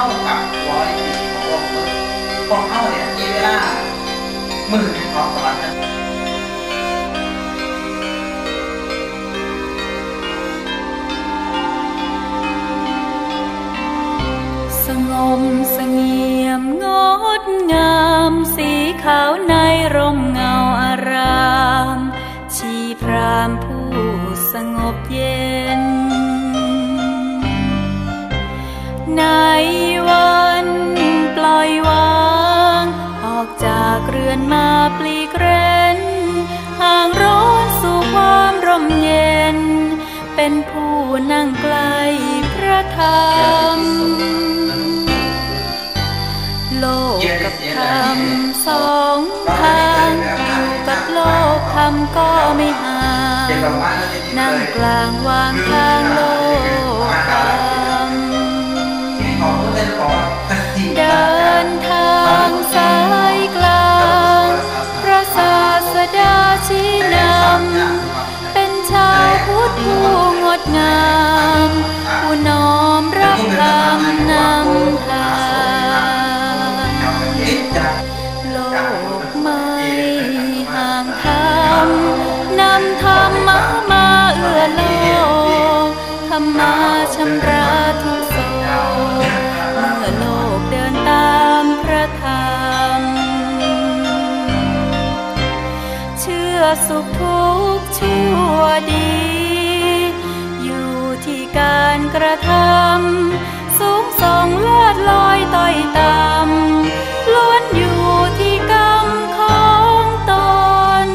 เข้ากับวอลเลย์ของโลกพวกเข้าเนี่ยมีเวลามือของตอนนั้นสงบเสงี่ยมงดงาม สีขาวในร่มเงาอาราม ชีพรามผู้สงบเย็นใน เป็นผู้นั่งใกล้พระธรรม โลกกับธรรมสองทางอยู่กับโลกธรรมก็ไม่ห่างนั่งกลางวางทางโลกธรรมเดินทางสายกลางพระศาสดาชี้นำเป็นชาวพุทธ งดงามผู้น้อมรับคำนำทางโลกไม่ห่างธรรมนำธรรมะมาเอื้อโลกธรรมาชำระทุกโศกเมื่อโลกเดินตามพระธรรม เชื่อสุขทุกชั่วดี ที่การกระทำสูงส่งเลิศลอยต่อยต่ำล้วนอยู่ที่กรรมของตน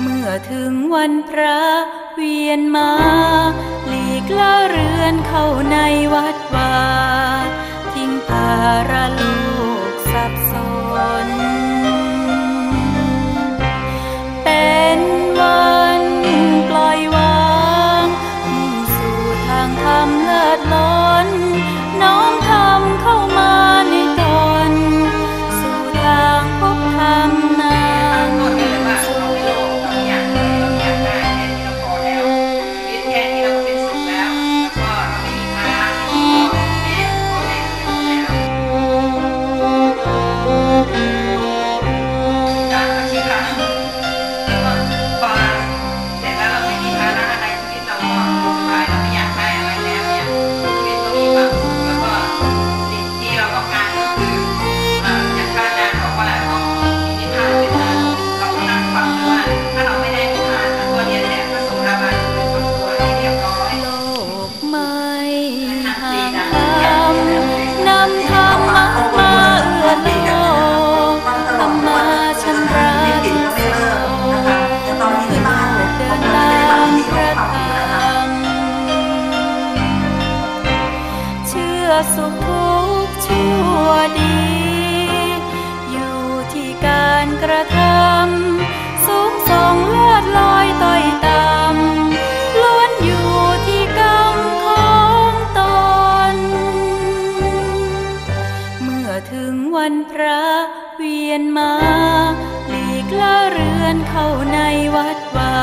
เมื่อถึงวันพระเวียนมา หลีกละเรือนเข้าในวัดวาทิ้งภาระลู สุขทุกข์ชั่วดี อยู่ที่การกระทำสูงส่งเลิศลอยต่อยต่ำล้วนอยู่ที่กรรมของตน เมื่อถึงวันพระเวียนมา หลีกละเรือนเข้าในวัดวา